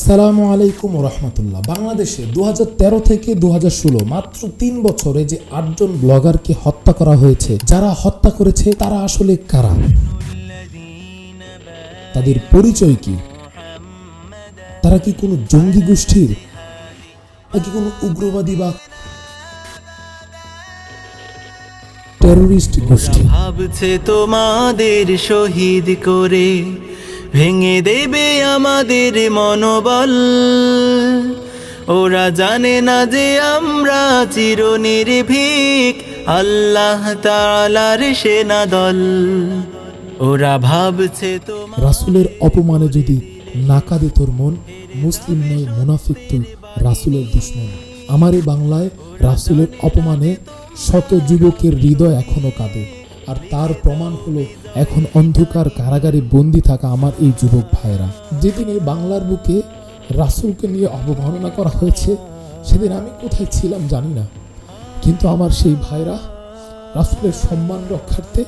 আসসালামু আলাইকুম রহমতুল্লাহ বাংলাদেশে দু থেকে দু মাত্র তিন বছরে যে আটজন ব্লগারকে হত্যা করা হয়েছে, যারা হত্যা করেছে, তারা আসলে কারা? তাদের পরিচয় কি? তারা কি কোনো জঙ্গি গোষ্ঠীর? নাকি কোনো উগ্রবাদী বা টেরোরিস্ট গোষ্ঠী? ভাবছে তোমাদের শহীদ করে ভেঙে দেবে আমাদের মনোবল। ওরা জানে না যে আমরা চিরনির্ভীক। আল্লাহ তালার সেনা দল ওরা ভাবছে তো রাসুলের অপমানে যদি নাকাদে তোর মন, মুসলিম নয় মুনাফিক তুই রাসুলের দুশ্মন। আমার বাংলায় রাসুলের অপমানে শত যুবকের হৃদয় এখনও কাঁদে। আর তার প্রমাণ হলো এখন অন্ধকার কারাগারে বন্দি থাকা আমার এই যুবক ভাইরা যেদিন এই বাংলার বুকে রাসুলকে নিয়ে অবমাননা করা হয়েছে, সেদিন আমি কোথায় ছিলাম জানি না। কিন্তু আমার সেই ভাইরা রাসুলের সম্মান রক্ষার্থে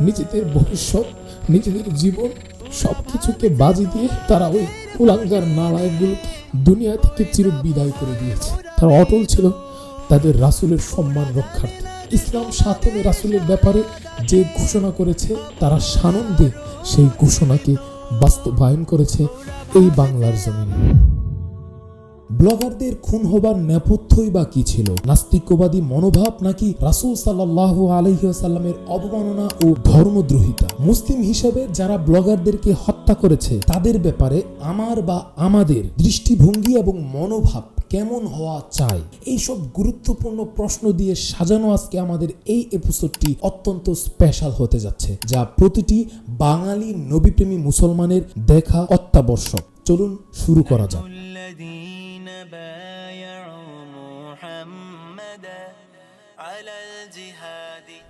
নিজেদের ভবিষ্যৎ, নিজেদের জীবন সব কিছুকে বাজি দিয়ে তারা ওই কুলাঙ্গার নারায়ণগুলোকে দুনিয়া থেকে চির বিদায় করে দিয়েছে। তারা অটল ছিল তাদের রাসুলের সম্মান রক্ষার্থে। ইসলাম সাতমে রাসুলের ব্যাপারে যে ঘোষণা করেছে, তারা সানন্দে সেই ঘোষণাকে বাস্তবায়ন করেছে এই বাংলার জমিনে। ব্লগারদের খুন হবার নেপথ্যই বা কি ছিল? নাস্তিকবাদী মনোভাব নাকি রাসূল সাল্লাহ আলহিহাসাল্লামের অবমাননা ও ধর্মদ্রোহিতা? মুসলিম হিসেবে যারা ব্লগারদেরকে হত্যা করেছে, তাদের ব্যাপারে আমার বা আমাদের দৃষ্টিভঙ্গি এবং মনোভাব কেমন হওয়া চাই? এইসব গুরুত্বপূর্ণ প্রশ্ন দিয়ে সাজানো আজকে আমাদের এই এপিসোডটি অত্যন্ত স্পেশাল হতে যাচ্ছে যা প্রতিটি বাঙালি নবীপ্রেমী মুসলমানের দেখা অত্যাবশ্যক। চলুন শুরু করা যাক।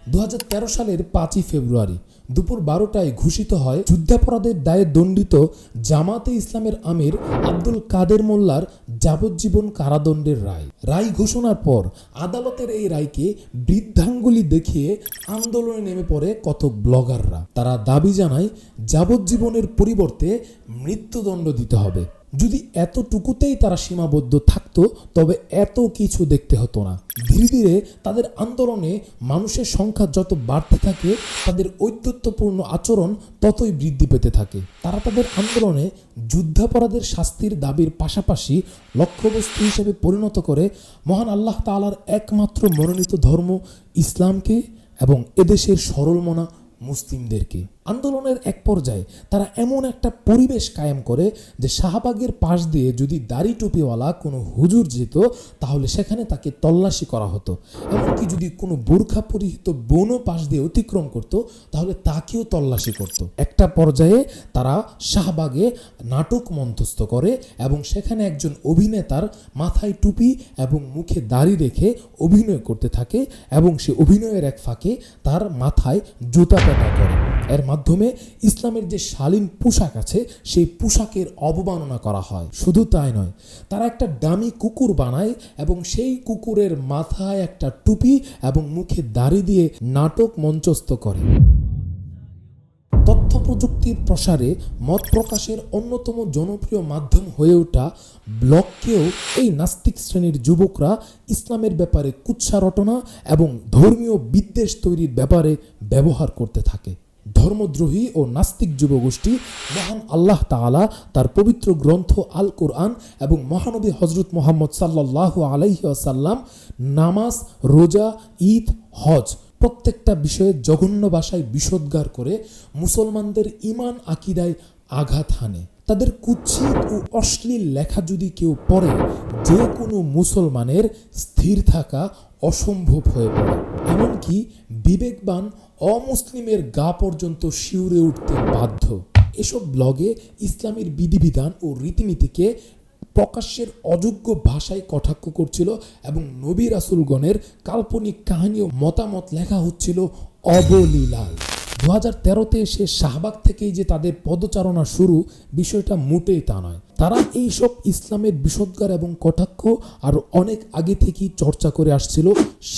দু হাজার তেরো সালের পাঁচই ফেব্রুয়ারি দুপুর বারোটায় ঘোষিত হয়, যুদ্ধাপরাধের দায়ে দণ্ডিত জামাতে ইসলামের আমির আব্দুল কাদের মোল্লার যাবজ্জীবন কারাদণ্ডের রায়। রায় ঘোষণার পর আদালতের এই রায়কে বৃদ্ধাঙ্গুলি দেখিয়ে আন্দোলনে নেমে পড়ে কতক ব্লগাররা। তারা দাবি জানায়, যাবজ্জীবনের পরিবর্তে মৃত্যুদণ্ড দিতে হবে। যদি এতটুকুতেই তারা সীমাবদ্ধ থাকতো, তবে এত কিছু দেখতে হতো না। ধীরে ধীরে তাদের আন্দোলনে মানুষের সংখ্যা যত বাড়তে থাকে, তাদের ঔদ্ধত্যপূর্ণ আচরণ ততই বৃদ্ধি পেতে থাকে। তারা তাদের আন্দোলনে যুদ্ধাপরাধের শাস্তির দাবির পাশাপাশি লক্ষ্যবস্তু হিসেবে পরিণত করে মহান আল্লাহ তাআলার একমাত্র মনোনীত ধর্ম ইসলামকে এবং এদেশের সরলমনা মুসলিমদেরকে। আন্দোলনের এক পর্যায়ে তারা এমন একটা পরিবেশ কায়েম করে যে শাহবাগের পাশ দিয়ে যদি দাড়ি টুপিওয়ালা কোনো হুজুর যেত, তাহলে সেখানে তাকে তল্লাশি করা হতো। এমনকি যদি কোনো বোরখা পরিহিত বনও পাশ দিয়ে অতিক্রম করত, তাহলে তাকেও তল্লাশি করত। একটা পর্যায়ে তারা শাহবাগে নাটক মঞ্চস্থ করে এবং সেখানে একজন অভিনেতার মাথায় টুপি এবং মুখে দাড়ি রেখে অভিনয় করতে থাকে এবং সে অভিনয়ের এক ফাঁকে তার মাথায় জুতা পেটা করে। এর মাধ্যমে ইসলামের যে শালীন পোশাক আছে, সেই পোশাকের অবমাননা করা হয়। শুধু তাই নয়, তারা একটা দামি কুকুর বানায় এবং সেই কুকুরের মাথায় একটা টুপি এবং মুখে দাড়ি দিয়ে নাটক মঞ্চস্থ করে। তথ্য প্রযুক্তির প্রসারে মত প্রকাশের অন্যতম জনপ্রিয় মাধ্যম হয়ে ওঠা ব্লগকেও এই নাস্তিক শ্রেণির যুবকরা ইসলামের ব্যাপারে কুৎসা রটনা এবং ধর্মীয় বিদ্বেষ তৈরির ব্যাপারে ব্যবহার করতে থাকে। ধর্মদ্রোহী ও নাস্তিক যুবগোষ্ঠী মহান আল্লাহ তাআলা তার পবিত্র গ্রন্থ আল কোরআন এবং মহানবী হজরত মোহাম্মদ সাল্লাহ আলাইহি আসাল্লাম নামাজ, রোজা, ঈদ, হজ প্রত্যেকটা বিষয়ে জঘন্য ভাষায় বিষোদ্গার করে মুসলমানদের ইমান আকিদায় আঘাত হানে। তাদের কুৎসিত ও অশ্লীল লেখা যদি কেউ পড়ে যে কোনো মুসলমানের স্থির থাকা অসম্ভব হয়ে পড়ে। এমনকি বিবেকবান অমুসলিমের গা পর্যন্ত শিউরে উঠতে বাধ্য। এসব ব্লগে ইসলামের বিধিবিধান ও রীতিনীতিকে প্রকাশ্যের অযোগ্য ভাষায় কটাক্ষ করছিল এবং নবী রাসুলগণের কাল্পনিক কাহিনী ও মতামত লেখা হচ্ছিল অবলীলায়। দু হাজার তেরোতে এসে শাহবাগ থেকেই যে তাদের পদচারণা শুরু, বিষয়টা মোটেই তা নয়। তারা এইসব ইসলামের বিষোদ্গার এবং কটাক্ষ আর অনেক আগে থেকেই চর্চা করে আসছিল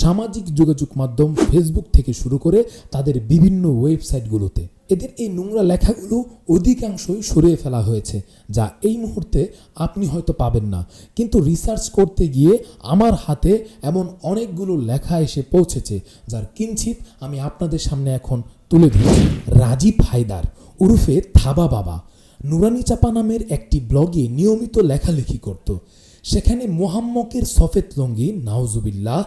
সামাজিক যোগাযোগ মাধ্যম ফেসবুক থেকে শুরু করে তাদের বিভিন্ন ওয়েবসাইটগুলোতে। এদের এই নোংরা লেখাগুলো অধিকাংশই সরিয়ে ফেলা হয়েছে, যা এই মুহূর্তে আপনি হয়তো পাবেন না। কিন্তু রিসার্চ করতে গিয়ে আমার হাতে এমন অনেকগুলো লেখা এসে পৌঁছেছে, যার কিঞ্চিত আমি আপনাদের সামনে এখন তুলে ধরছি। রাজীব হায়দার, উরুফে থাবা বাবা। নুরানি চাপা নামের একটি ব্লগে নিয়মিত লেখালেখি করত। সেখানে মোহাম্মকের সফেদ লঙ্গি, নাওজুবিল্লাহ,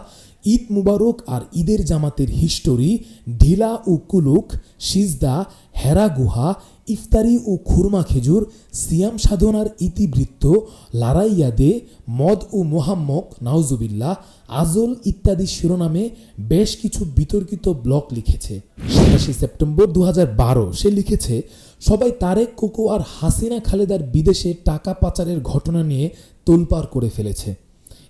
ঈদ মুবারক আর ঈদের জামাতের হিস্টোরি, ঢিলা ও কুলুক সিজদা, হেরা গুহা, ইফতারি ও খুরমা খেজুর, সিয়াম সাধনার ইতিবৃত্ত, লারাইয়াদে, মদ ও মোহাম্মক, নাওজুবিল্লাহ, আজল ইত্যাদি শিরোনামে বেশ কিছু বিতর্কিত ব্লগ লিখেছে। সাতাশে সেপ্টেম্বর দু হাজার বারো সে লিখেছে সবাই তারেক, কোকো আর হাসিনা খালেদার বিদেশে টাকা পাচারের ঘটনা নিয়ে তোলপাড় করে ফেলেছে।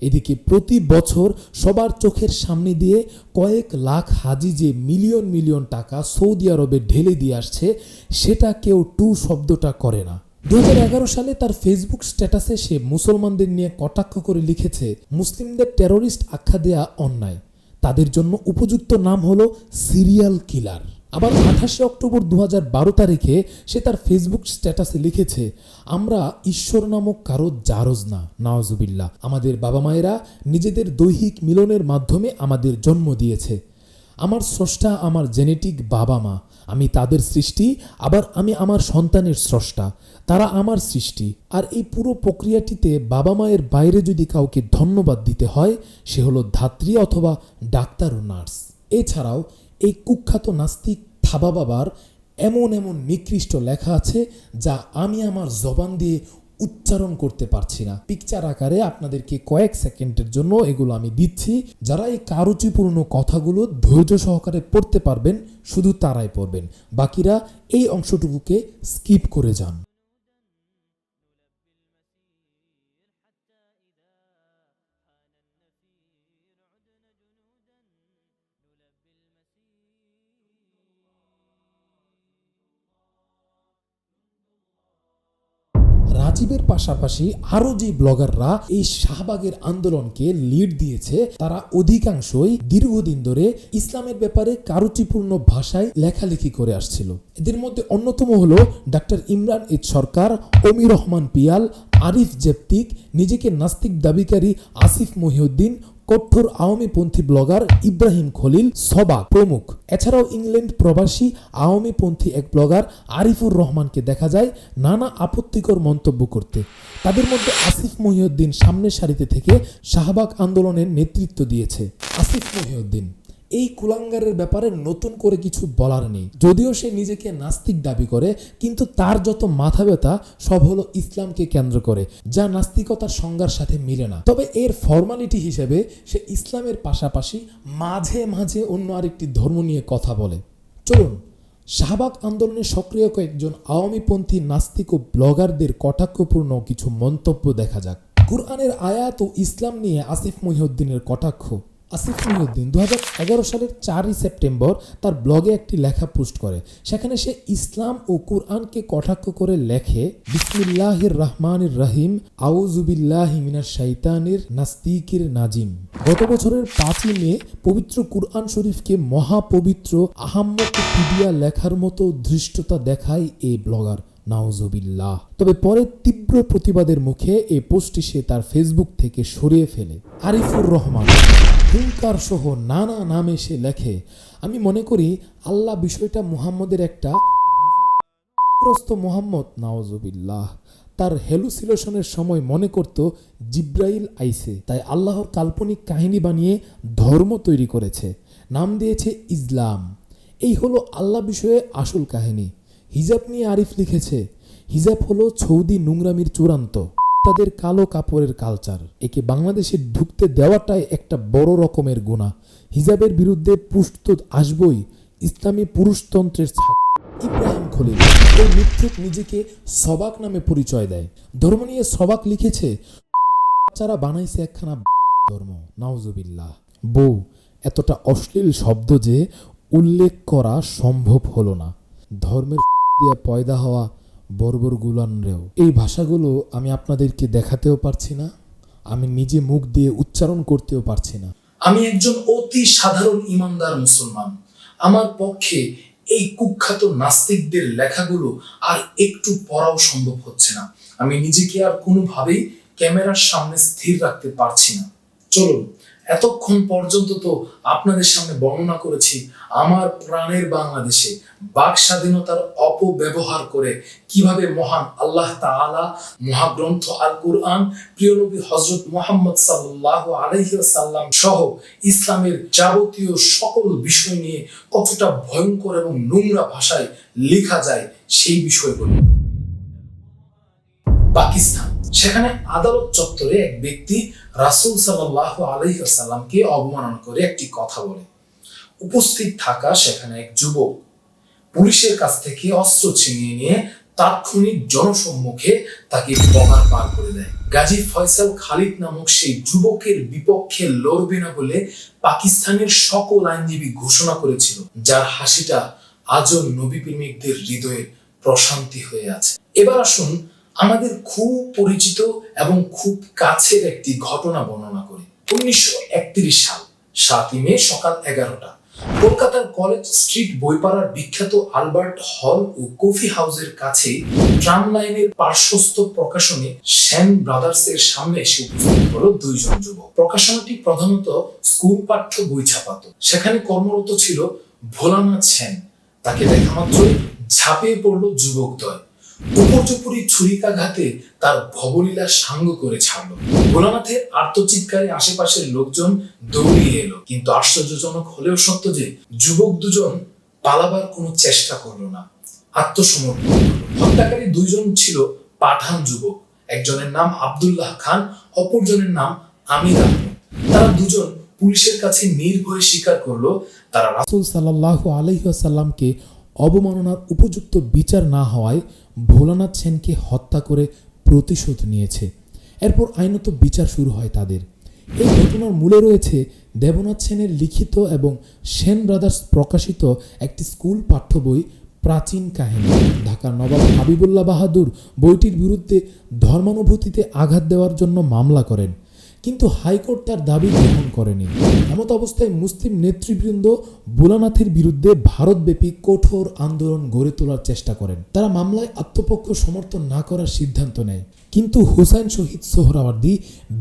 এদিকে প্রতি বছর সবার চোখের সামনে দিয়ে কয়েক লাখ হাজি যে মিলিয়ন মিলিয়ন টাকা সৌদি আরবে ঢেলে দিয়ে আসছে, সেটা কেউ টু শব্দটা করে না। দু হাজার এগারো সালে তার ফেসবুক স্ট্যাটাসে সে মুসলমানদের নিয়ে কটাক্ষ করে লিখেছে, মুসলিমদের টেরোরিস্ট আখ্যা দেয়া অন্যায়। তাদের জন্য উপযুক্ত নাম হলো সিরিয়াল কিলার। আবার আঠাশে অক্টোবর দু বারো তারিখে সে তার ফেসবুক স্ট্যাটাসে লিখেছে, আমরা ঈশ্বর নামক কারও জারজ না নওয়াজুবিল্লাহ আমাদের বাবা মায়েরা নিজেদের দৈহিক মিলনের মাধ্যমে আমাদের জন্ম দিয়েছে। আমার স্রষ্টা আমার জেনেটিক বাবা মা। আমি তাদের সৃষ্টি, আবার আমি আমার সন্তানের স্রষ্টা। তারা আমার সৃষ্টি। আর এই পুরো প্রক্রিয়াটিতে বাবা মায়ের বাইরে যদি কাউকে ধন্যবাদ দিতে হয়, সে হলো ধাত্রী অথবা ডাক্তার ও নার্স। এছাড়াও এই কুখ্যাত নাস্তিক থাবা বাবার এমন এমন নিকৃষ্ট লেখা আছে যা আমি আমার জবান দিয়ে উচ্চারণ করতে পারছি না। পিকচার আকারে আপনাদেরকে কয়েক সেকেন্ডের জন্য এগুলো আমি দিচ্ছি। যারা এই কারুচিপূর্ণ কথাগুলো ধৈর্য সহকারে পড়তে পারবেন, শুধু তারাই পড়বেন। বাকিরা এই অংশটুকুকে স্কিপ করে যান। রাজীবের পাশাপাশি আরও যে ব্লগাররা এই শাহবাগের আন্দোলনকে লিড দিয়েছে, তারা অধিকাংশই দীর্ঘদিন ধরে ইসলামের ব্যাপারে কারুচিপূর্ণ ভাষায় লেখালেখি করে আসছিল। এদের মধ্যে অন্যতম হলো ডাক্তার ইমরান ইদ সরকার, অমির রহমান পিয়াল, আরিফ জেপ্তিক, নিজেকে নাস্তিক দাবিকারী আসিফ মহিউদ্দিন কঠোর আওয়ামীপন্থী ব্লগার ইব্রাহিম খলিল সবা প্রমুখ। এছাড়াও ইংল্যান্ড প্রবাসী আওয়ামীপন্থী এক ব্লগার আরিফুর রহমানকে দেখা যায় নানা আপত্তিকর মন্তব্য করতে। তাদের মধ্যে আসিফ মহিউদ্দিন সামনের সারিতে থেকে শাহবাগ আন্দোলনের নেতৃত্ব দিয়েছে। আসিফ মহিউদ্দিন। এই কুলাঙ্গারের ব্যাপারে নতুন করে কিছু বলার নেই। যদিও সে নিজেকে নাস্তিক দাবি করে, কিন্তু তার যত মাথা ব্যথা সব হলো ইসলামকে কেন্দ্র করে, যা নাস্তিকতার সংজ্ঞার সাথে মিলে না। তবে এর ফর্মালিটি হিসেবে সে ইসলামের পাশাপাশি মাঝে মাঝে অন্য আরেকটি ধর্ম নিয়ে কথা বলে। চলুন, শাহবাগ আন্দোলনে সক্রিয় কয়েকজন আওয়ামীপন্থী নাস্তিক ও ব্লগারদের কটাক্ষপূর্ণ কিছু মন্তব্য দেখা যাক। কুরআনের আয়াত ও ইসলাম নিয়ে আসিফ মহিউদ্দিনের কটাক্ষ। আসিফ মহিউদ্দিন দু সালের চারই সেপ্টেম্বর তার ব্লগে একটি লেখা পোস্ট করে। সেখানে সে ইসলাম ও কুরআনকে কটাক্ষ করে লেখে, বিসমিল্লাহির রহমানির রহিম আউজুবিল্লাহি মিনাশ শাইতানির নাস্তিকির নাজিম। গত বছরের পাঁচই মে পবিত্র কুরআন শরীফকে মহাপবিত্র আহাম্মক পিডিয়া লেখার মতো ধৃষ্টতা দেখায় এই ব্লগার নাউজুবিল্লাহ তবে পরে তীব্র প্রতিবাদের মুখে এই পোস্টটি সে তার ফেসবুক থেকে সরিয়ে ফেলে। আরিফুর রহমান। হুঙ্কার সহ নানা নামে সে লেখে। আমি মনে করি আল্লাহ বিষয়টা মুহাম্মদের একটা গ্রস্ত মোহাম্মদ নাওজুবিল্লাহ তার হেলুসিলেশনের সময় মনে করত জিব্রাইল আইসে তাই আল্লাহর কাল্পনিক কাহিনী বানিয়ে ধর্ম তৈরি করেছে। নাম দিয়েছে ইসলাম। এই হলো আল্লাহ বিষয়ে আসল কাহিনী। হিজাব নিয়ে আরিফ লিখেছে, হিজাব হলো সৌদি নোংরামির চূড়ান্ত। তাদের কালো কাপড়ের কালচার একে বাংলাদেশে ঢুকতে দেওয়াটাই একটা বড় রকমের গুণা হিজাবের বিরুদ্ধে পুষ্ট আসবই, ইসলামী পুরুষতন্ত্রের ইব্রাহিম খলিল, এই মিথ্যুক নিজেকে সবাক নামে পরিচয় দেয়। ধর্ম নিয়ে সবাক লিখেছে, বাচ্চারা বানাইছে একখানা ধর্ম। নাউজুবিল্লাহ। বউ, এতটা অশ্লীল শব্দ যে উল্লেখ করা সম্ভব হলো না। ধর্মের দিয়ে পয়দা হওয়া বর্বর গুলানরেও এই ভাষাগুলো আমি আপনাদেরকে দেখাতেও পারছি না, আমি নিজে মুখ দিয়ে উচ্চারণ করতেও পারছি না। আমি একজন অতি সাধারণ ইমানদার মুসলমান। আমার পক্ষে এই কুখ্যাত নাস্তিকদের লেখাগুলো আর একটু পড়াও সম্ভব হচ্ছে না। আমি নিজেকে আর কোনোভাবেই ক্যামেরার সামনে স্থির রাখতে পারছি না। চলুন এতক্ষণ পর্যন্ত তো আপনাদের সামনে বর্ণনা করেছি আমার প্রাণের বাংলাদেশে বাক স্বাধীনতার অপব্যবহার করে কীভাবে মহান আল্লাহ তাআলা মহাগ্রন্থ আল কুরআন প্রিয় নবী হজরত মোহাম্মদ সাল্লাহ আলহিসাল্লাম সহ ইসলামের যাবতীয় সকল বিষয় নিয়ে কতটা ভয়ঙ্কর এবং নোংরা ভাষায় লেখা যায় সেই বিষয়গুলো পাকিস্তান, সেখানে আদালত চত্বরে এক ব্যক্তি রাসূল সাল্লাহ আলহিহাসাল্লামকে অবমাননা করে একটি কথা বলে। উপস্থিত থাকা সেখানে এক যুবক পুলিশের কাছ থেকে অস্ত্র ছিনিয়ে নিয়ে তাৎক্ষণিক জনসম্মুখে তাকে বগার পার করে দেয়। গাজী ফয়সাল খালিদ নামক সেই যুবকের বিপক্ষে লড়বে না বলে পাকিস্তানের সকল আইনজীবী ঘোষণা করেছিল, যার হাসিটা আজও নবী প্রেমিকদের হৃদয়ে প্রশান্তি হয়ে আছে। এবার আসুন আমাদের খুব পরিচিত এবং খুব কাছের একটি ঘটনা বর্ণনা করি। উনিশশো একত্রিশ সাল, সাতই মে সকাল এগারোটা, কলকাতার কলেজ স্ট্রিট বইপাড়ার বিখ্যাত আলবার্ট হল ও কফি হাউসের কাছে ট্রাম লাইনের পার্শ্বস্থ প্রকাশনী সেন ব্রাদার্স এর সামনে এসে উপস্থিত হলো দুইজন যুবক। প্রকাশনাটি প্রধানত স্কুল পাঠ্য বই ছাপাতো। সেখানে কর্মরত ছিল ভোলানাথ সেন। তাকে দেখা মাত্রই ঝাঁপিয়ে পড়ল যুবকদ্বয় উপর্যুপুরি ছুরিকাঘাতে তার ভবলীলা সাঙ্গ করে ছাড়লো। ভোলানাথের আর্তচিৎকারে আশেপাশের লোকজন দৌড়িয়ে এলো, কিন্তু আশ্চর্যজনক হলেও সত্য যে যুবক দুজন পালাবার কোনো চেষ্টা করল না। আত্মসমর্পণ। হত্যাকারী দুইজন ছিল পাঠান যুবক। একজনের নাম আব্দুল্লাহ খান, অপরজনের নাম আমির তারা দুজন পুলিশের কাছে নির্ভয়ে স্বীকার করল, তারা রাসূল সাল্লাহ আলহিহাসাল্লামকে অবমাননার উপযুক্ত বিচার না হওয়ায় ভোলানাথ সেনকে হত্যা করে প্রতিশোধ নিয়েছে। এরপর আইনত বিচার শুরু হয় তাদের। এই ঘটনার মূলে রয়েছে দেবনাথ সেনের লিখিত এবং সেন ব্রাদার্স প্রকাশিত একটি স্কুল পাঠ্য বই, প্রাচীন কাহিনী। ঢাকার নবাব হাবিবুল্লাহ বাহাদুর বইটির বিরুদ্ধে ধর্মানুভূতিতে আঘাত দেওয়ার জন্য মামলা করেন। কিন্তু হাইকোর্ট তার দাবি গ্রহণ করেনি। এমত অবস্থায় মুসলিম নেতৃবৃন্দ ভোলানাথের বিরুদ্ধে ভারতব্যাপী কঠোর আন্দোলন গড়ে তোলার চেষ্টা করেন। তারা মামলায় আত্মপক্ষ সমর্থন না করার সিদ্ধান্ত নেয়। কিন্তু হুসাইন শহীদ সোহরাওয়ার্দী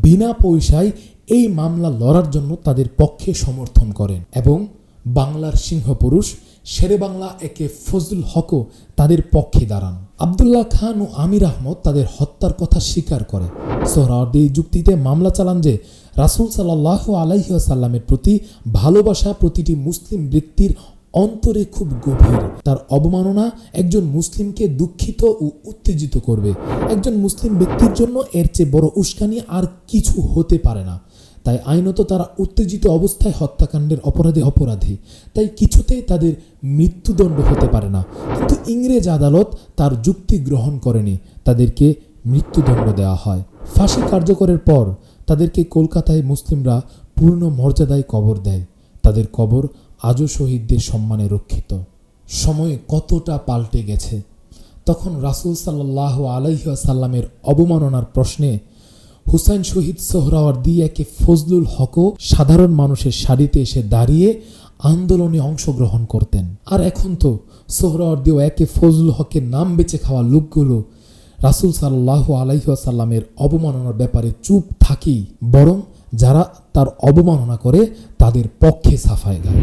বিনা পয়সায় এই মামলা লড়ার জন্য তাদের পক্ষে সমর্থন করেন এবং বাংলার সিংহপুরুষ শেরে বাংলা একে ফজলুল হকও তাদের পক্ষে দাঁড়ান। আবদুল্লাহ খান ও আমির আহমদ তাদের হত্যার কথা স্বীকার করে। সোহরাওয়ার্দী যুক্তিতে মামলা চালান যে রাসূল সাল্লাহ আলাইসাল্লামের প্রতি ভালোবাসা প্রতিটি মুসলিম ব্যক্তির অন্তরে খুব গভীর। তার অবমাননা একজন মুসলিমকে দুঃখিত ও উত্তেজিত করবে। একজন মুসলিম ব্যক্তির জন্য এর চেয়ে বড় উস্কানি আর কিছু হতে পারে না। তাই আইনত তারা উত্তেজিত অবস্থায় হত্যাকাণ্ডের অপরাধে অপরাধী। তাই কিছুতেই তাদের মৃত্যুদণ্ড হতে পারে না। কিন্তু ইংরেজ আদালত তার যুক্তি গ্রহণ করেনি। তাদেরকে মৃত্যুদণ্ড দেওয়া হয়। ফাঁসি কার্যকরের পর তাদেরকে কলকাতায় মুসলিমরা পূর্ণ মর্যাদায় কবর দেয়। তাদের কবর আজও শহীদদের সম্মানে রক্ষিত। সময় কতটা পাল্টে গেছে। তখন রাসূল সাল্লাহ আলাইসাল্লামের অবমাননার প্রশ্নে হুসাইন শহীদ সোহরাওয়ার্দী একে ফজলুল হকও সাধারণ মানুষের সারিতে এসে দাঁড়িয়ে আন্দোলনে অংশগ্রহণ করতেন। আর এখন তো সোহরাওয়ার্দীও একে ফজলুল হকের নাম বেঁচে খাওয়া লোকগুলো রাসূল সাল্লাহ আলাইসাল্লামের অবমাননার ব্যাপারে চুপ থাকেই, বরং যারা তার অবমাননা করে তাদের পক্ষে সাফায় গায়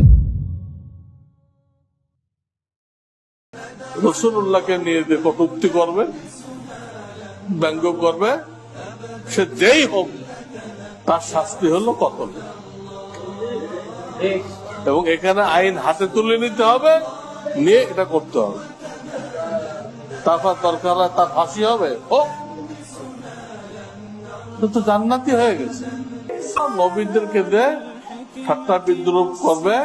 রসুল্লাহকে নিয়ে কটুক্তি করবে, ব্যঙ্গ করবে সে যেই হোক, তার শাস্তি হলো কতল। এবং এখানে আইন হাতে তুলে নিতে হবে, নিয়ে এটা করতে হবে। তারপর দরকার হয় তার ফাঁসি হবে তো জান্নাতি হয়ে গেছে। ঠাট্টা বিদ্রুপ করবে,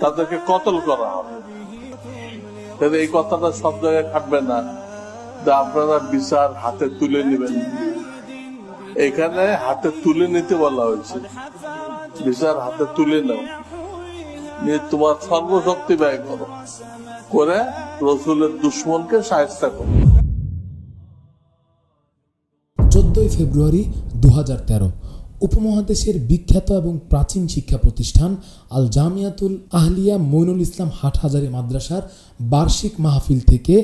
তাদেরকে কতল করা হবে। তাহলে এই কথাটা সব জায়গায় খাটবে না। আপনারা বিচার হাতে তুলে নেবেন। এখানে হাতে তুলে নিতে বলা হয়েছে। বিচার হাতে তুলে নাও। নিয়ে তোমার সর্বশক্তি ব্যয় করো। করে রসুলের দুশ্মনকে সাহায্য করো। চোদ্দই ফেব্রুয়ারি দু হাজার তেরো। উপমহাদেশের বিখ্যাত এবং প্রাচীন শিক্ষা প্রতিষ্ঠান আল জামিয়াতুল আহলিয়া মইনুল ইসলাম হাটহাজারি মাদ্রাসার বার্ষিক মাহফিল থেকে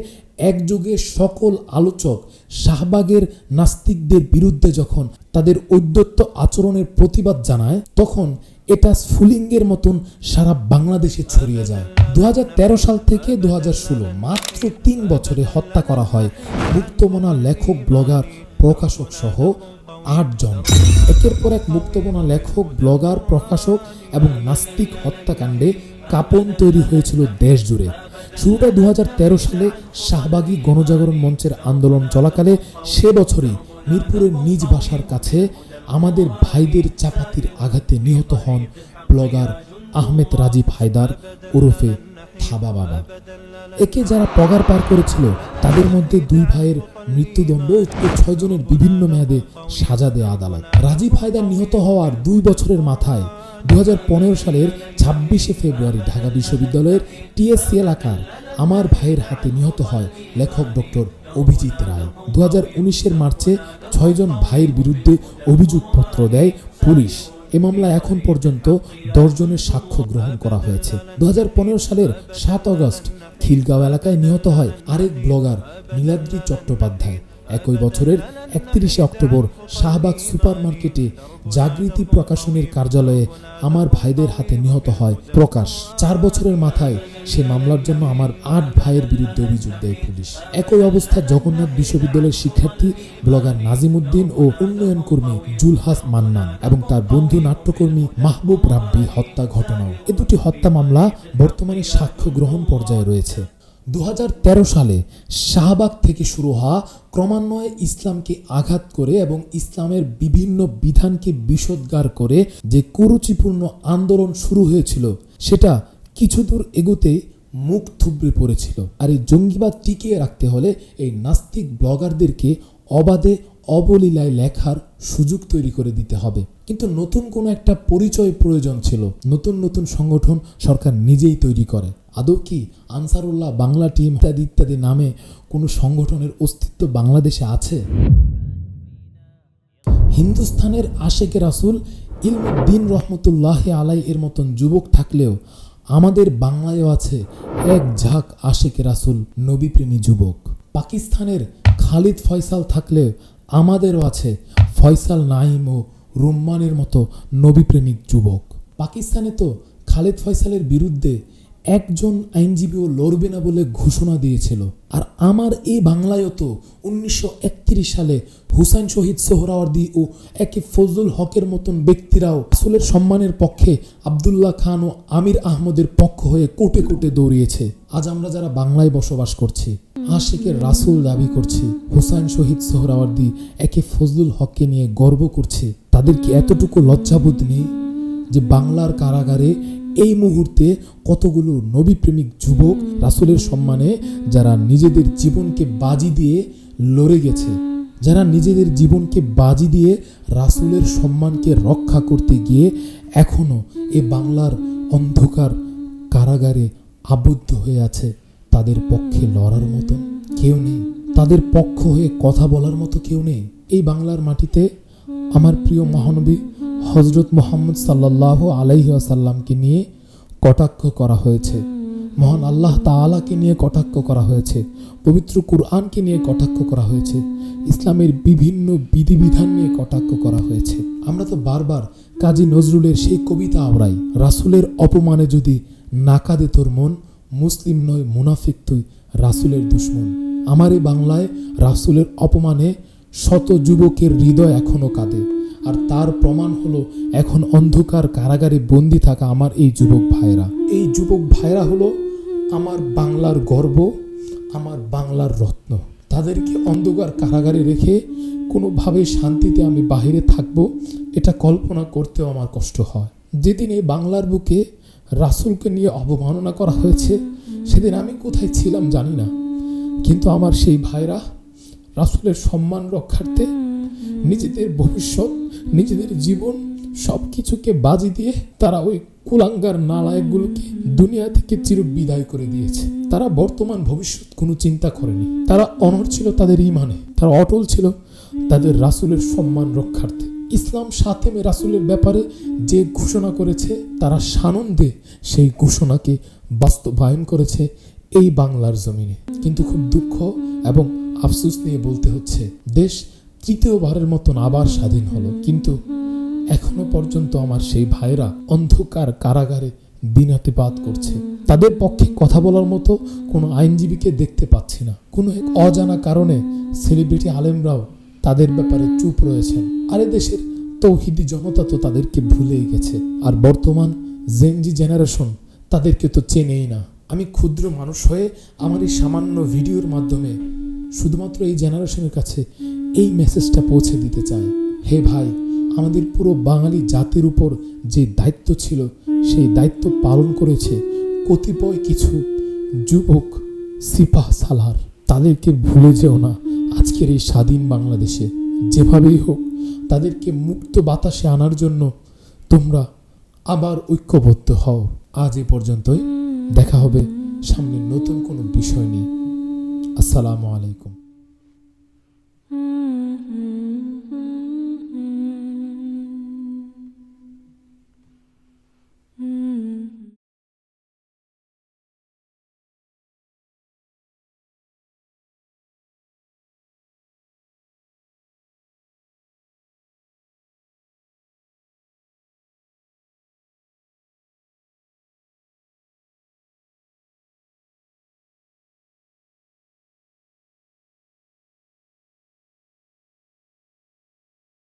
একযোগে সকল আলোচক শাহবাগের নাস্তিকদের বিরুদ্ধে যখন তাদের ঔদ্ধত্য আচরণের প্রতিবাদ জানায়, তখন এটা স্ফুলিঙ্গের মতন সারা বাংলাদেশে ছড়িয়ে যায়। দু হাজার তেরো সাল থেকে দু হাজার ষোলো, মাত্র তিন বছরে হত্যা করা হয় মুক্তমনা লেখক, ব্লগার, প্রকাশক সহ আটজন। একের পর এক মুক্তমনা লেখক, ব্লগার, প্রকাশক এবং নাস্তিক হত্যাকাণ্ডে কাপন তৈরি হয়েছিল দেশ জুড়ে শুরুটা দুহাজার তেরো সালে শাহবাগী গণজাগরণ মঞ্চের আন্দোলন চলাকালে সে বছরই মিরপুরের নিজ বাসার কাছে আমাদের ভাইদের চাপাতির আঘাতে নিহত হন ব্লগার আহমেদ রাজীব হায়দার ওরফে থাবা বাবা। একে যারা পগার পার করেছিল, তাদের মধ্যে দুই ভাইয়ের মৃত্যুদণ্ড ও ছয়জনের বিভিন্ন মেয়াদে সাজা দেয় আদালত। রাজীব হায়দার নিহত হওয়ার দুই বছরের মাথায় দু হাজার পনেরো সালের ছাব্বিশে ফেব্রুয়ারি ঢাকা বিশ্ববিদ্যালয়ের টিএসসি এলাকার আমার ভাইয়ের হাতে নিহত হয় লেখক ডক্টর অভিজিৎ রায়। দু হাজার মার্চে ছয়জন ভাইয়ের বিরুদ্ধে অভিযোগপত্র দেয় পুলিশ। এ মামলায় এখন পর্যন্ত দশজনের সাক্ষ্য গ্রহণ করা হয়েছে। দু হাজার পনেরো সালের সাত আগস্ট খিলগাঁও এলাকায় নিহত হয় আরেক ব্লগার নীলাদ্রি চট্টোপাধ্যায়। একই বছরের একত্রিশে অক্টোবর শাহবাগ সুপার মার্কেটে জাগৃতি প্রকাশনের কার্যালয়ে আমার ভাইদের হাতে নিহত হয় প্রকাশ। চার বছরের মাথায় সে মামলার জন্য আমার আট ভাইয়ের বিরুদ্ধে অভিযোগ দেয় পুলিশ। একই অবস্থা জগন্নাথ বিশ্ববিদ্যালয়ের শিক্ষার্থী ব্লগার নাজিমুদ্দিন ও উন্নয়ন কর্মী জুলহাস মান্নান এবং তার বন্ধু নাট্যকর্মী মাহবুব রাব্বি হত্যা ঘটনাও। এ দুটি হত্যা মামলা বর্তমানে সাক্ষ্য গ্রহণ পর্যায়ে রয়েছে। দু হাজার তেরো সালে শাহবাগ থেকে শুরু হওয়া ক্রমান্বয়ে ইসলামকে আঘাত করে এবং ইসলামের বিভিন্ন বিধানকে বিষোদ্গার করে যে কুরুচিপূর্ণ আন্দোলন শুরু হয়েছিল, সেটা কিছু দূর এগোতেই মুখ থুবড়ে পড়েছিল। আর এই জঙ্গিবাদ টিকিয়ে রাখতে হলে এই নাস্তিক ব্লগারদেরকে অবাধে অবলীলায় লেখার সুযোগ তৈরি করে দিতে হবে। কিন্তু নতুন কোনো একটা পরিচয় প্রয়োজন ছিল, নতুন নতুন সংগঠন সরকার নিজেই তৈরি করে। আদৌ কি আনসারুল্লাহ বাংলা টিম ইত্যাদি ইত্যাদি নামে কোনো সংগঠনের অস্তিত্ব বাংলাদেশে আছে? হিন্দুস্থানের আশেকে রাসুল ইলমুদ্দিন রহমতুল্লাহ আলাই এর মতন যুবক থাকলেও আমাদের বাংলায়ও আছে এক ঝাঁক আশেকে রাসুল নবীপ্রেমী যুবক। পাকিস্তানের খালিদ ফয়সাল থাকলেও আমাদেরও আছে ফয়সাল নাইম ও রুম্মানের মতো নবীপ্রেমিক যুবক। পাকিস্তানে তো খালেদ ফয়সালের বিরুদ্ধে একজন আইনজীবীও লড়বে না বলে ঘোষণা দিয়েছিল। আর আমার এই বাংলায়ও তো উনিশশো একত্রিশ সালে হুসাইন শহীদ সোহরাওয়ার্দী ও একে ফজলুল হকের মতন ব্যক্তিরাও আসলের সম্মানের পক্ষে আবদুল্লাহ খান ও আমির আহমদের পক্ষ হয়ে কোটে কোটে দৌড়িয়েছে। আজ আমরা যারা বাংলায় বসবাস করছি, আশেকের রাসুল দাবি করছি, হুসাইন শহীদ সোহরাওয়ার্দী একে ফজলুল হককে নিয়ে গর্ব করছে, তাদের কি এতটুকু লজ্জাবোধ নেই যে বাংলার কারাগারে এই মুহূর্তে কতগুলো নবীপ্রেমিক যুবক রাসুলের সম্মানে যারা নিজেদের জীবনকে বাজি দিয়ে লড়ে গেছে যারা নিজেদের জীবনকে বাজি দিয়ে রাসুলের সম্মানকে রক্ষা করতে গিয়ে এখনও এ বাংলার অন্ধকার কারাগারে আবদ্ধ হয়ে আছে তাদের পক্ষে লড়ার মতো কেউ নেই। তাদের পক্ষ হয়ে কথা বলার মতো কেউ নেই। এই বাংলার মাটিতে আমার প্রিয় মহানবী হজরত মোহাম্মদ সাল্লাহ আলাইহি আসাল্লামকে নিয়ে কটাক্ষ করা হয়েছে। মহান আল্লাহ তাআলাকে নিয়ে কটাক্ষ করা হয়েছে। পবিত্র কুরআনকে নিয়ে কটাক্ষ করা হয়েছে। ইসলামের বিভিন্ন বিধিবিধান নিয়ে কটাক্ষ করা হয়েছে। আমরা তো বারবার কাজী নজরুলের সেই কবিতা আওড়াই রাসুলের অপমানে যদি নাকাদে তোর মন, মুসলিম নয়, মুনাফিক তুই রাসুলের দুশ্মন। আমার এই বাংলায় রাসুলের অপমানে শত যুবকের হৃদয় এখনও কাঁদে। আর তার প্রমাণ হলো এখন অন্ধকার কারাগারে বন্দি থাকা আমার এই যুবক ভাইরা। এই যুবক ভাইরা হলো আমার বাংলার গর্ব, আমার বাংলার রত্ন। তাদেরকে অন্ধকার কারাগারে রেখে কোনোভাবে শান্তিতে আমি বাইরে থাকব, এটা কল্পনা করতেও আমার কষ্ট হয়। যেদিন এই বাংলার বুকে রাসুলকে নিয়ে অবমাননা করা হয়েছে, সেদিন আমি কোথায় ছিলাম জানি না। কিন্তু আমার সেই ভাইরা রাসুলের সম্মান রক্ষার্থে নিজেদের ভবিষ্যৎ, নিজেদের জীবন সব কিছুকে বাজি দিয়ে তারা ওই কুলাঙ্গার নালায়কগুলোকে দুনিয়া থেকে চির বিদায় করে দিয়েছে। তারা বর্তমান ভবিষ্যৎ কোনো চিন্তা করেনি। তারা অনর ছিল তাদের ইমানে। তারা অটল ছিল তাদের রাসুলের সম্মান রক্ষার্থে। ইসলাম সাতেমে রাসুলের ব্যাপারে যে ঘোষণা করেছে, তারা সানন্দে সেই ঘোষণাকে বাস্তবায়ন করেছে এই বাংলার জমিনে। কিন্তু খুব দুঃখ এবং আফসোস নিয়ে বলতে হচ্ছে, দেশ তৃতীয়বারের মতন আবার স্বাধীন হলো। কিন্তু এখনও পর্যন্ত আমার সেই ভাইরা অন্ধকার কারাগারে দিনাতিপাত করছে। তাদের পক্ষে কথা বলার মতো কোনো আইনজীবীকে দেখতে পাচ্ছি না। কোনো এক অজানা কারণে সেলিব্রিটি আলেমরাও তাদের ব্যাপারে চুপ রয়েছেন। আরে দেশের তৌহিদি জনতা তো তাদেরকে ভুলেই গেছে। আর বর্তমান জেনজি জেনারেশন তাদেরকে তো চেনেই না। আমি ক্ষুদ্র মানুষ হয়ে আমার এই সামান্য ভিডিওর মাধ্যমে শুধুমাত্র এই জেনারেশনের কাছে এই মেসেজটা পৌঁছে দিতে চাই হে ভাই, আমাদের পুরো বাঙালি জাতির উপর যে দায়িত্ব ছিল, সেই দায়িত্ব পালন করেছে কতিপয় কিছু যুবক সিপাহ সালার। তাদেরকে ভুলে যেও না আজকের এই স্বাধীন বাংলাদেশে। যেভাবেই হোক, তাদেরকে মুক্ত বাতাসে আনার জন্য তোমরা আবার ঐক্যবদ্ধ হও। আজ এ পর্যন্তই। দেখা হবে সামনে নতুন কোনো বিষয় নিয়ে। আসসালামু আলাইকুম।